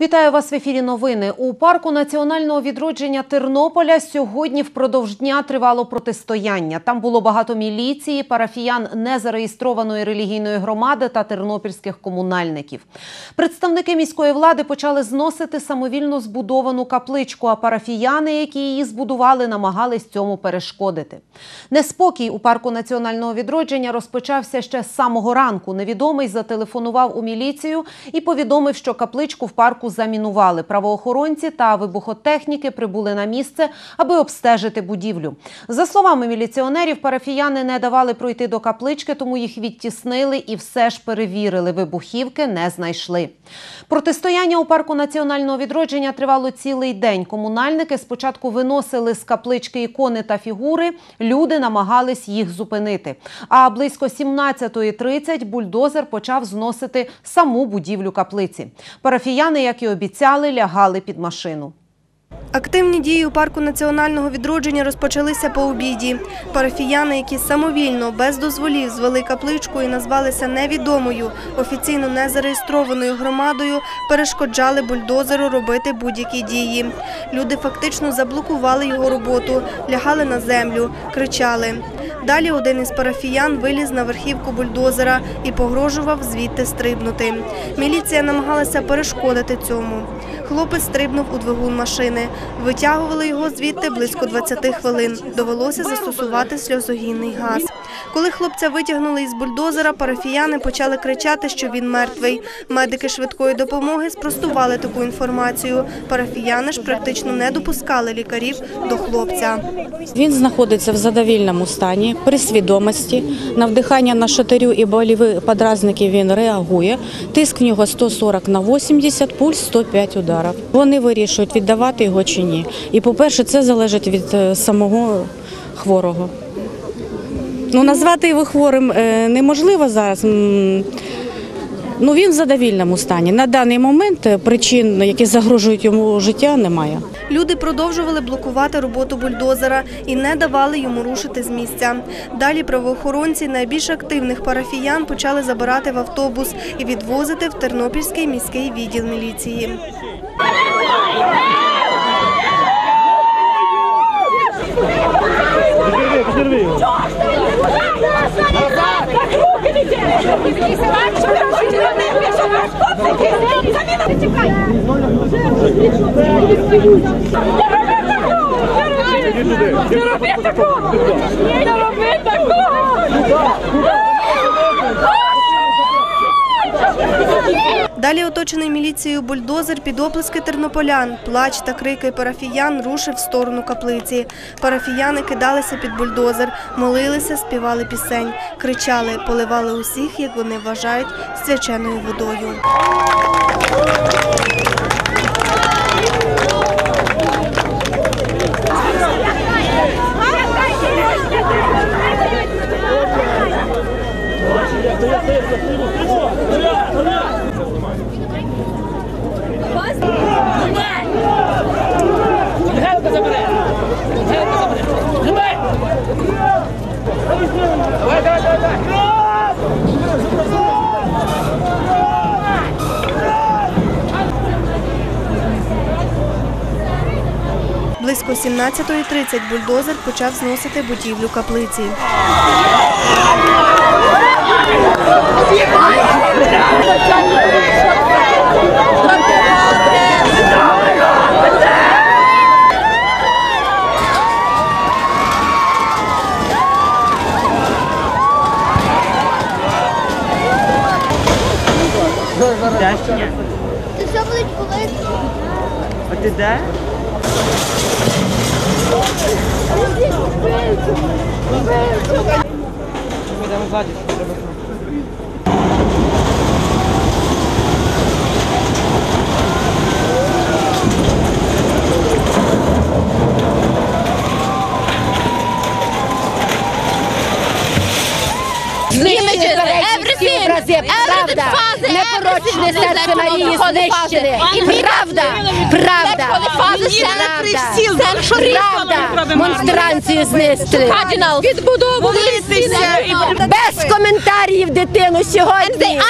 Вітаю вас в ефірі. Новини у парку національного відродження Тернополя. Сьогодні впродовж дня тривало протистояння. Там було багато міліції, парафіян незареєстрованої релігійної громади та тернопільських комунальників. Представники міської влади почали зносити самовільно збудовану капличку. А парафіяни, які її збудували, намагались цьому перешкодити. Неспокій у парку національного відродження розпочався ще з самого ранку. Невідомий зателефонував у міліцію і повідомив, що капличку в парку замінували. Правоохоронці та вибухотехніки прибули на місце, аби обстежити будівлю. За словами міліціонерів, парафіяни не давали пройти до каплички, тому їх відтіснили і все ж перевірили. Вибухівки не знайшли. Протистояння у парку національного відродження тривало цілий день. Комунальники спочатку виносили з каплички ікони та фігури. Люди намагались їх зупинити. А близько 17.30 бульдозер почав зносити саму будівлю каплиці. Парафіяни, як і обіцяли, лягали під машину. Активні дії у парку національного відродження розпочалися по обіді. Парафіяни, які самовільно, без дозволів, звели капличку і назвалися невідомою, офіційно незареєстрованою громадою, перешкоджали бульдозеру робити будь-які дії. Люди фактично заблокували його роботу, лягали на землю, кричали. Далі один із парафіян виліз на верхівку бульдозера і погрожував звідти стрибнути. Міліція намагалася перешкодити цьому. Хлопець стрибнув у двигун машини. Витягували його звідти близько 20 хвилин. Довелося застосувати сльозогінний газ. Коли хлопця витягнули із бульдозера, парафіяни почали кричати, що він мертвий. Медики швидкої допомоги спростували таку інформацію. Парафіяни ж практично не допускали лікарів до хлопця. Він знаходиться в задовільному стані, при свідомості. На вдихання на шатирю і боліві подразники він реагує. Тиск в нього 140 на 80, пульс 105 ударів. Вони вирішують, віддавати його чи ні. І, по-перше, це залежить від е, самого хворого. Ну, назвати його хворим е, неможливо зараз. Ну, він в задовільному стані. На даний момент е, причин, які загрожують йому життя, немає. Люди продовжували блокувати роботу бульдозера і не давали йому рушити з місця. Далі правоохоронці найбільш активних парафіян почали забирати в автобус і відвозити в Тернопільський міський відділ міліції. Не роби такого! Не роби такого! Далі оточений міліцією бульдозер під оплески тернополян, плач та крики парафіян рушив в сторону каплиці. Парафіяни кидалися під бульдозер, молилися, співали пісень, кричали, поливали усіх, як вони вважають, свяченою водою. Близько 17.30 бульдозер почав зносити будівлю каплиці. Ти все будуть болити? А ти де? Ми йдемо ззаді, треба. Непорочне серце Марії знищили. Правда, правда, правда, правда, монстранцію знищили. Без коментарів дитину сьогодні.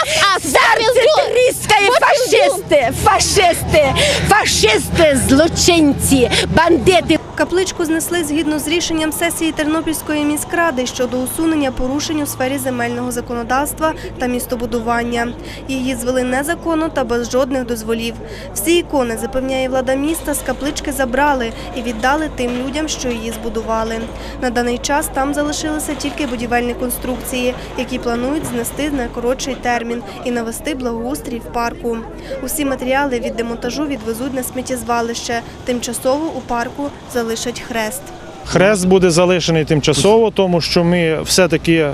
Серце тріскає фашисти, фашисти, фашисти, злочинці, бандити. Капличку знесли згідно з рішенням сесії Тернопільської міськради щодо усунення порушень у сфері земельного законодавства та містобудування. Її звели незаконно та без жодних дозволів. Всі ікони, запевняє влада міста, з каплички забрали і віддали тим людям, що її збудували. На даний час там залишилися тільки будівельні конструкції, які планують знести на коротший термін і навести благоустрій в парку. Усі матеріали від демонтажу відвезуть на сміттєзвалище. Тимчасово у парку залишать хрест. Хрест буде залишений тимчасово, тому що ми все-таки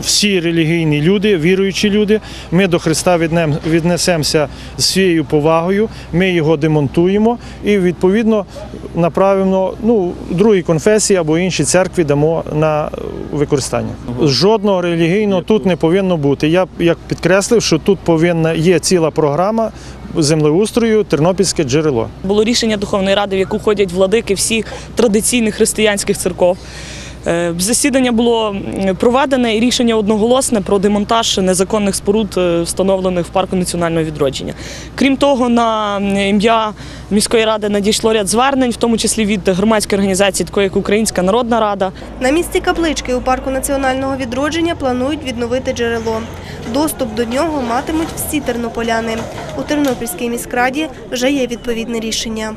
всі релігійні люди, віруючі люди, ми до Христа віднесемося з всією повагою, ми його демонтуємо і відповідно направимо ну, другій конфесії або іншій церкві дамо на використання. Жодного релігійного тут не повинно бути. Я як підкреслив, що тут повинна є ціла програма землеустрою Тернопільське джерело. Було рішення Духовної ради, в яку ходять владики всіх традиційних християнських церков. Е, Засідання було проведене і рішення одноголосне про демонтаж незаконних споруд, е, встановлених в парку національного відродження. Крім того, на ім'я міської ради надійшло ряд звернень, в тому числі від громадської організації, такої як Українська Народна Рада. На місці каплички у парку національного відродження планують відновити джерело. Доступ до нього матимуть всі тернополяни. У Тернопільській міськраді вже є відповідне рішення.